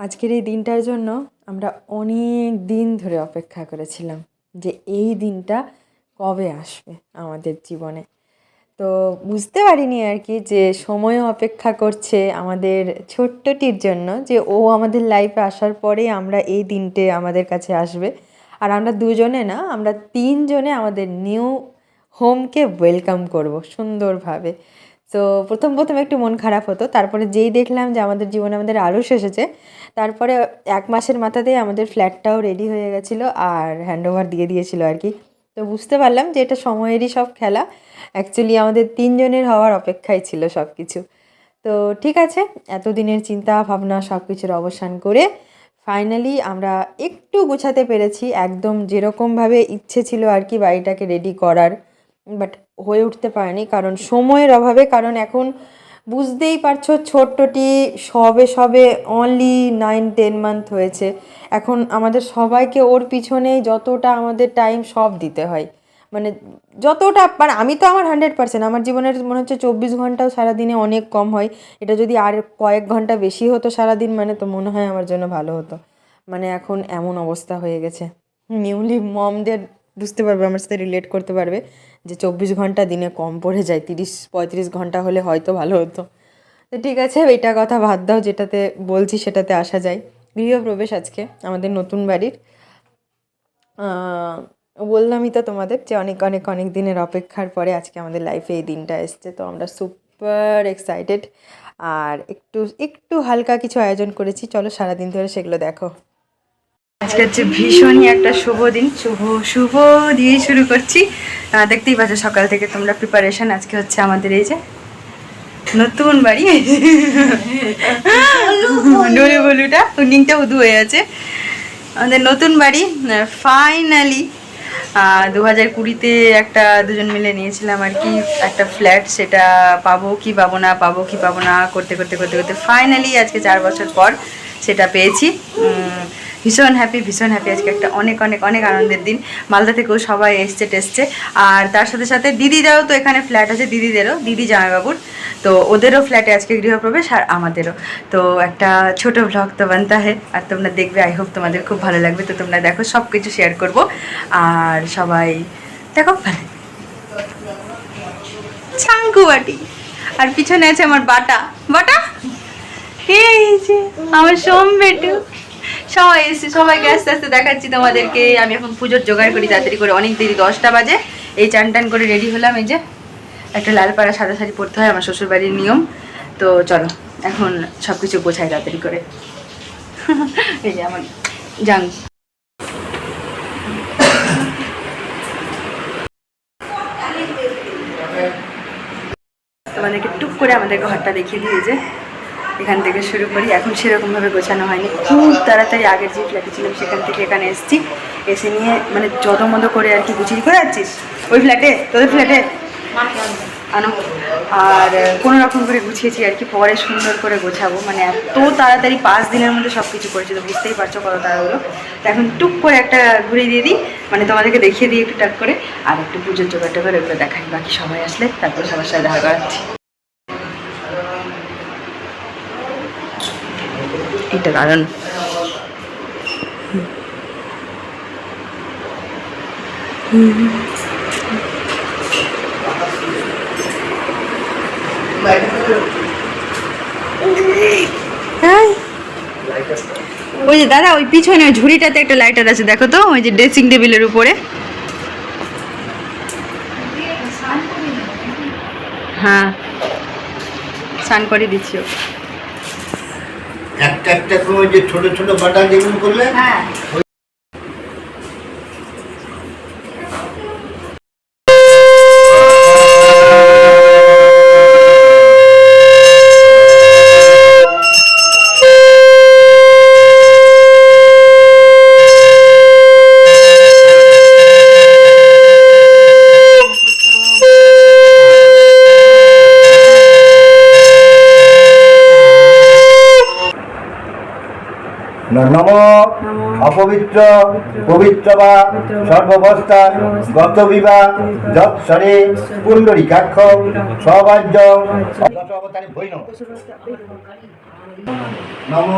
আজকের এই দিনটার জন্য আমরা অনেক দিন ধরে অপেক্ষা করেছিলাম যে এই দিনটা কবে আসবে আমাদের জীবনে। তো বুঝতে পারিনি আর কি যে সময় অপেক্ষা করছে আমাদের ছোট্টটির জন্য যে ও আমাদের লাইফে আসার পরে আমরা এই দিনটে আমাদের কাছে আসবে। আর আমরা দুজনে না, আমরা তিনজনে আমাদের নিউ হোমকে ওয়েলকাম করব সুন্দরভাবে। তো প্রথম প্রথম একটু মন খারাপ হতো। তারপরে যেই দেখলাম যে আমাদের জীবনে আমাদের আরশ এসেছে, তারপরে এক মাসের মাথাতেই আমাদের ফ্ল্যাটটাও রেডি হয়ে গেছিল আর হ্যান্ডওভার দিয়ে দিয়েছিল আর কি। তো বুঝতে পারলাম যে এটা সময়েরই সব খেলা। অ্যাকচুয়ালি আমাদের তিনজনের হওয়ার অপেক্ষায় ছিল সব কিছু তো ঠিক আছে, এতদিনের চিন্তা, ভাবনা সব কিছুর অবসান করে ফাইনালি আমরা একটু গোছাতে পেরেছি। একদম যেরকমভাবে ইচ্ছে ছিল আর কি বাড়িটাকে রেডি করার। বাট হয়ে উঠতে পারেনি। কারণ সময়ের অভাবে, কারণ এখন বুঝতেই পারছ ছোট্টটি সবে সবে অনলি নাইন টেন মান্থ হয়েছে। এখন আমাদের সবাইকে ওর পিছনেই যতটা আমাদের টাইম সব দিতে হয়। মানে যতটা মানে আমি তো আমার হান্ড্রেড পার্সেন্ট আমার জীবনের মনে হচ্ছে চব্বিশ ঘন্টাও সারাদিনে অনেক কম হয়। এটা যদি আর কয়েক ঘণ্টা বেশি হতো সারাদিন মানে তো মনে হয় আমার জন্য ভালো হতো। মানে এখন এমন অবস্থা হয়ে গেছে। নিউলি মমদের বুঝতে পারবে, আমার সাথে রিলেট করতে পারবে যে চব্বিশ ঘণ্টা দিনে কম পড়ে যায়, তিরিশ, পঁয়ত্রিশ ঘণ্টা হলে হয়তো ভালো হতো। তো ঠিক আছে, এটা কথা বাদ দাও, যেটাতে বলছি সেটাতে আসা যায়। গৃহপ্রবেশ আজকে, আমাদের নতুন বাড়ির। বললামই তো তোমাদের যে অনেক অনেক অনেক দিনের অপেক্ষার পরে আজকে আমাদের লাইফে এই দিনটা এসছে, তো আমরা সুপার এক্সাইটেড আর একটু একটু হালকা কিছু আয়োজন করেছি, চলো সারাদিন ধরে সেগুলো দেখো। আজকে হচ্ছে ভীষণই একটা শুভ দিন, শুভ শুভ দিয়েই শুরু করছি। দেখতেই পাচ্ছ সকাল থেকে তোমরা প্রিপারেশন আজকে হচ্ছে আমাদের এই যে নতুন বাড়ি। ডলু বলুটা উইন্ডিংটা উদু হয়ে আছে। আমাদের নতুন বাড়ি ফাইনালি দু হাজার কুড়িতে একটা দুজন মিলে নিয়েছিলাম আর কি, একটা ফ্ল্যাট সেটা পাবো কি পাবো না, পাবো কি পাবো না, করতে করতে করতে করতে ফাইনালি আজকে চার বছর পর সেটা পেয়েছি। ভীষণ হ্যাপি ভীষণ হ্যাপি আজকে একটা অনেক অনেক অনেক আনন্দের দিন। মালদা থেকেও সবাই এসছে টেসছে। আর তার সাথে সাথে দিদিদেরও তো এখানে ফ্ল্যাট আছে, দিদিদেরও, দিদি জামাইবাবুর। তো ওদেরও ফ্ল্যাটে আজকে গৃহপ্রবেশ আর আমাদেরও। তো একটা ছোট ব্লগ তো বানতে হয় আর তোমরা দেখবে আই হোপ তোমাদের খুব ভালো লাগবে। তো তোমরা দেখো সব কিছু শেয়ার করব। আর সবাই, দেখো, ভালো। ছাঙ্কু বাটি। আর পিছনে আছে আমার বাটা। বাটা? এই যে, আমার সোম বেটু। সবাই এসে সবাইকে আস্তে আস্তে দেখাচ্ছি তোমাদেরকে। আমি এখন পুজোর জোগাড় করি, তাড়াতাড়ি করে অনেক দেরি দশটা বাজে। এই চান টান করে রেডি হলাম, এই যে একটা লাল পাড়া সাদা শাড়ি পরতে হয়, আমার শ্বশুর বাড়ির নিয়ম। তো চলো, এখন সব কিছু গোছাই তাড়াতাড়ি করে। এই যে আমার জাং তোমাদেরকে টুক করে আমাদের ঘরটা দেখিয়ে দিয়ে যে। এখান থেকে শুরু করি। এখন সেরকমভাবে গোছানো হয়নি। খুব তাড়াতাড়ি আগের যে ফ্ল্যাটে ছিলাম, সেখান থেকে এখানে এসেছি। এসে নিয়ে মানে যত মতো করে আর কি গুছিয়ে করে যাচ্ছিস ওই ফ্ল্যাটে তোদের ফ্ল্যাটে আনো। আর কোনো রকম করে গুছিয়েছি আর কি। পরে সুন্দর করে গোছাবো। মানে এত তাড়াতাড়ি পাঁচ দিনের মধ্যে সব কিছু করেছি তো বুঝতেই পারছ কত তাড়াহুড়ো। তো এখন টুক করে একটা ঘুরে দিয়ে দিই। মানে তোমাদেরকে দেখিয়ে দিই একটু টাক করে। আর একটু পুজোর জোগাড় টোগাড় এগুলো দেখাই। বাকি সবাই আসলে তারপর সবার সাথে দেখা করাচ্ছি। এটা কারণ। ওই যে দাদা, ওই পিছনে ওই ঝুড়িটাতে একটা লাইটার আছে, দেখো তো, ওই যে ড্রেসিং টেবিলের উপরে। হ্যাঁ স্নান করে দিচ্ছি ওকে। একটা একটা করে যে ছোট ছোট বাটা যেগুলো করলে নম অপবিত্র পবিত্র বা সর্ববস্থা গত বিবাহ যৎসরে পুণ্ডরীকাক্ষ সবাজ্য অবতারে ভৈন নম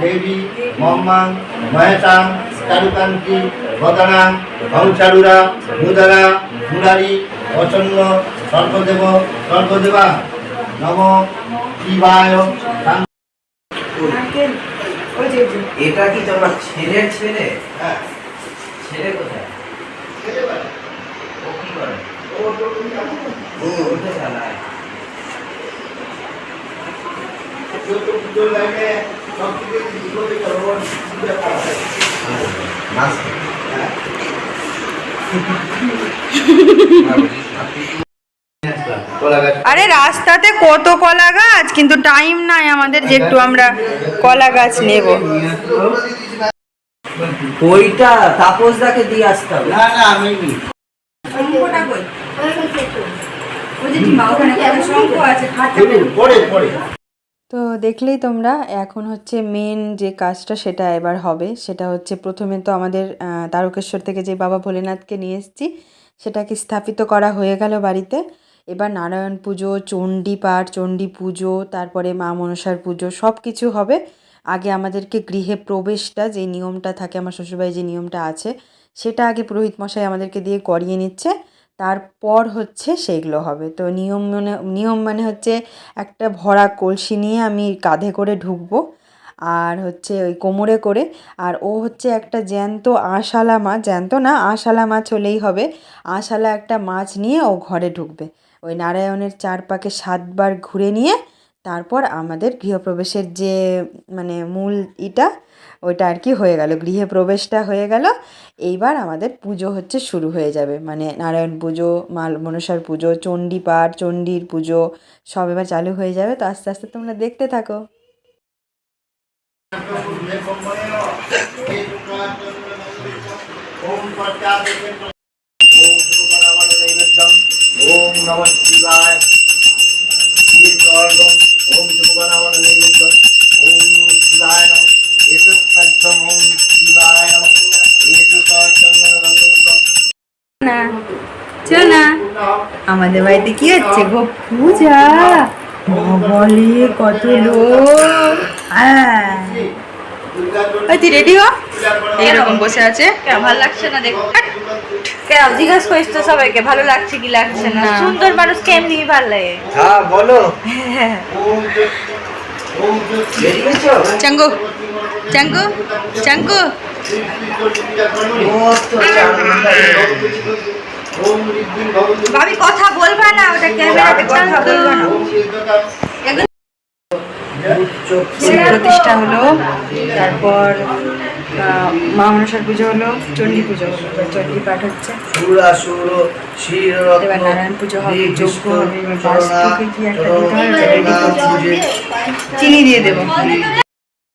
দেবী মম্মাং মহেশাং চারুকান্তি বদনাং হংসারুরা মুদারা মুরারি প্রসন্ন সর্বদেব সর্বদেবা। নম শিবায় এটা কি তোমার ছেলের ছেলে? হ্যাঁ, ছেলে কোথায়? ও কি করে? ও উঠে চালায় চোদ্দ পুজোর লাইনে সব থেকে বিপদে চলবন পূজা করা হয়। নাচ হ্যাঁ। কলা গাছ আরে রাস্তাতে কত কলা গাছ কিন্তু টাইম নাই আমাদের যে একটু আমরা কলা গাছ নেব। বইটা তাপসদাকে দিয়ে আসতে হবে। না না আমি তো দেখলেই তোমরা এখন হচ্ছে মেন যে কাজটা সেটা এবার হবে। সেটা হচ্ছে প্রথমে তো আমাদের তারকেশ্বর থেকে যে বাবা ভোলেনাথকে নিয়ে এসেছি সেটাকে স্থাপিত করা হয়ে গেল বাড়িতে। এবার নারায়ণ পুজো, চণ্ডী পাঠ, চণ্ডী পুজো, তারপরে মা মনসার পুজো সব কিছু হবে। আগে আমাদেরকে গৃহে প্রবেশটা, যে নিয়মটা থাকে, আমার শ্বশুরবাড়ি যে নিয়মটা আছে, সেটা আগে পুরোহিত মশাই আমাদেরকে দিয়ে করিয়ে নিচ্ছে। তারপর হচ্ছে সেইগুলো হবে। তো নিয়ম মানে নিয়ম মানে হচ্ছে একটা ভরা কলসি নিয়ে আমি কাঁধে করে ঢুকবো, আর হচ্ছে ওই কোমরে করে, আর ও হচ্ছে একটা জ্যান্ত আঁশালা মাছ জ্যান্ত না, আঁশালা মাছ হলেই হবে। আঁশালা একটা মাছ নিয়ে ও ঘরে ঢুকবে। ওই নারায়ণের চারপাকে সাতবার ঘুরে নিয়ে তারপর আমাদের গৃহপ্রবেশের যে মানে মূল ইটা, ওইটা আর কি হয়ে গেল। গৃহে প্রবেশটা হয়ে গেল। এইবার আমাদের পুজো হচ্ছে শুরু হয়ে যাবে। মানে নারায়ণ পুজো মাল মনসার পুজো, চণ্ডী পাঠ, চণ্ডীর পুজো, সব এবার চালু হয়ে যাবে। তো আস্তে আস্তে তোমরা দেখতে থাকো। আমাদের বাড়িতে কি হচ্ছে গো? পূজা? বলে কত লোক। হ্যাঁ। ওই তুই রেডি হ? এইরকম বসে আছে। ভালো লাগছে না দেখ জিজ্ঞেস করিস তো সবাইকে ভালো লাগছে কি লাগছে না। সুন্দর ভালো লাগে? হ্যাঁ বলো। ওম ওম চাঙ্গু চাঙ্গু চাঙ্গু ভাবি কথা বলবা না ওটা ক্যামেরাতে কথা বলবা না। প্রতিষ্ঠা হলো তারপর মা মনসার পুজো হলো চণ্ডী পুজো হলো চণ্ডী পাঠ হচ্ছে। এবার নারায়ণ পুজো হবে যজ্ঞ হবে কি একটা দিতে হবে চিনি দিয়ে দেবো।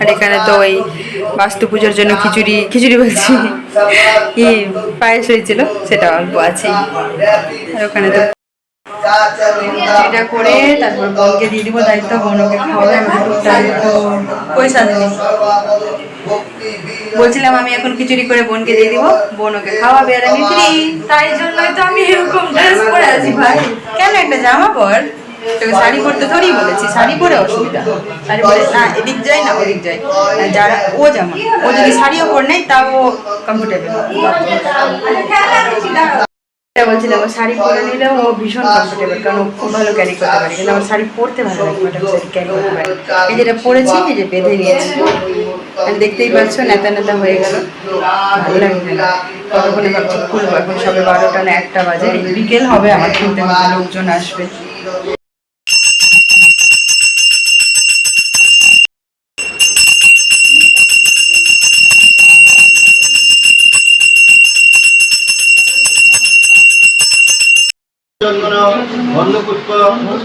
আর এখানে তো ওই বাস্তু পুজোর জন্য খিচুড়ি খিচুড়ি বলছি। কি পায়েস হয়েছিল, সেটা অল্প আছে। আর ওখানে তো এটা করে তারপর বোনকে দিয়ে দিব দায়িত্ব বোন ওকে খাওয়াবে আমি একটু পয়সা বলছিলাম আমি এখন খিচুড়ি করে বোনকে দিয়ে দিব, বোন ওকে খাওয়াবে আর আমি ফ্রি তাই জন্যই তো আমি এরকম ড্রেস পরে আছি ভাই। কেন একটা জামা পর? তোকে শাড়ি পরতে থোড়ি বলেছি, শাড়ি পরে অসুবিধা। শাড়ি পরে না, এদিক যাই না ওদিক যাই। যারা ও জামা ও যদি শাড়িও পর নেয়, তাও কমফোর্টেবল বলছিলাম শাড়ি পরে নিলেও ও ভীষণ কমফোর্টেবল কারণ খুব ভালো ক্যারি করতে পারে। কিন্তু আমার শাড়ি পরতে ভালো লাগে শাড়ি ক্যারি করতে পারে। এই যেটা পরেছি, এই যে বেঁধে নিয়েছি। দেখতেই পাচ্ছ, নেতা নেতা হয়ে গেল। ভালো লাগে না। কতক্ষণে ভাবছি খুলবো? এখন সবে বারোটা না একটা বাজে। বিকেল হবে, আমার খুলতে হবে, লোকজন আসবে।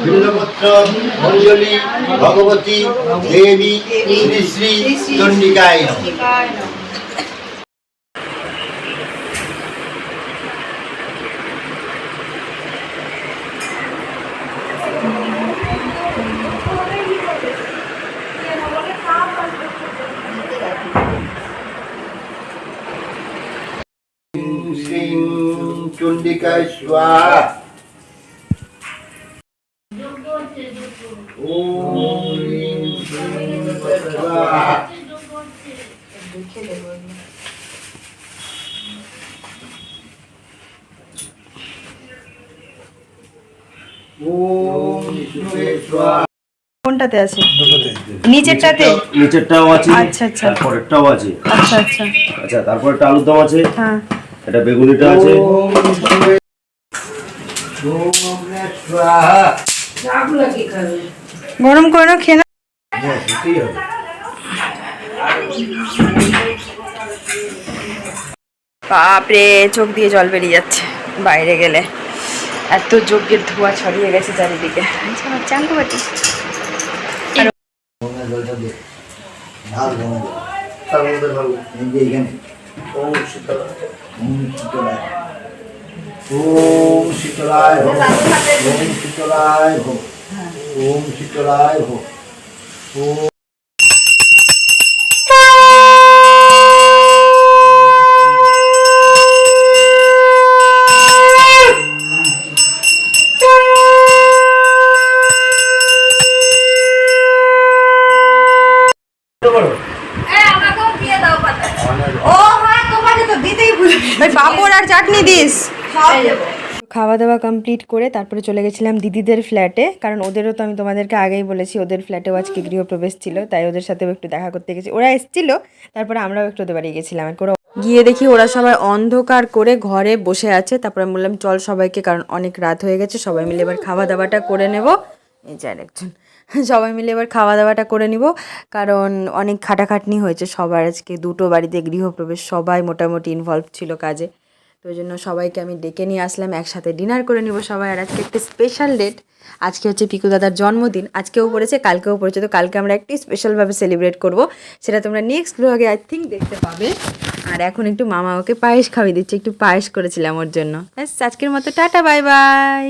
ভিন্নপুত্র অঞ্জলি ভগবতী দেবী শ্রী শ্রী চণ্ডিকায় চণ্ডিকায় স্বাহা। কোনটাতে আছে? নিচেরটাতে? নিচেরটাও আছে আচ্ছা, আচ্ছা। তারপরেরটাও আছে। আচ্ছা আচ্ছা। আচ্ছা তারপর একটা আলুর দম আছে? হ্যাঁ। এটা বেগুনিটা আছে? ওম বিষ্ণুবে ওম অগ্নে স্বাহা গরম করে নাও খেয়ে নাও। হ্যাঁ বাপরে চোখ দিয়ে জল বেরিয়ে যাচ্ছে বাইরে গেলে এত যজ্ঞের ধোঁয়া ছড়িয়ে গেছে চারিদিকে আচ্ছা আমার চান তো বাটি গঙ্গা জলটা দে ঢাল গঙ্গা জল। তার মধ্যে ঢালবো। এই যে এইখানে। ওম শীতলা ওম শীতলা ওম শীতলায় ওম শীতলায় ওম শীতলায় ভো ওম খাওয়া দাওয়া কমপ্লিট করে তারপরে চলে গেছিলাম দিদিদের ফ্ল্যাটে কারণ ওদেরও তো আমি তোমাদেরকে আগেই বলেছি, ওদের ফ্ল্যাটেও আজকে গৃহপ্রবেশ ছিল, তাই ওদের সাথেও একটু দেখা করতে গেছি। ওরা এসেছিল, তারপরে আমরাও একটু ওদের বাড়ি গেছিলাম। আর গিয়ে দেখি ওরা সবাই অন্ধকার করে ঘরে বসে আছে। তারপরে আমি বললাম, চল সবাইকে, কারণ অনেক রাত হয়ে গেছে, সবাই মিলে এবার খাওয়া দাওয়াটা করে নেব। এই যে আরেকজন। সবাই মিলে এবার খাওয়া দাওয়াটা করে নিব, কারণ অনেক খাটাখাটনি হয়েছে সবার আজকে। দুটো বাড়িতে গৃহপ্রবেশ, সবাই মোটামুটি ইনভলভ ছিল কাজে। তো ওই জন্য সবাইকে আমি ডেকে নিয়ে আসলাম, একসাথে ডিনার করে নিব সবাই। আর আজকে একটা স্পেশাল ডেট আজকে হচ্ছে পিকু দাদার জন্মদিন। আজকেও পড়েছে, কালকেও পড়েছে। তো কালকে আমরা একটি স্পেশালভাবে সেলিব্রেট করব। সেটা তোমরা নেক্সট ব্লগে আই থিঙ্ক দেখতে পাবে। আর এখন একটু মামা ওকে পায়েস খাওয়িয়ে দিচ্ছে। একটু পায়েস করেছিলাম ওর জন্য। ব্যাস, আজকের মতো টাটা বাই বাই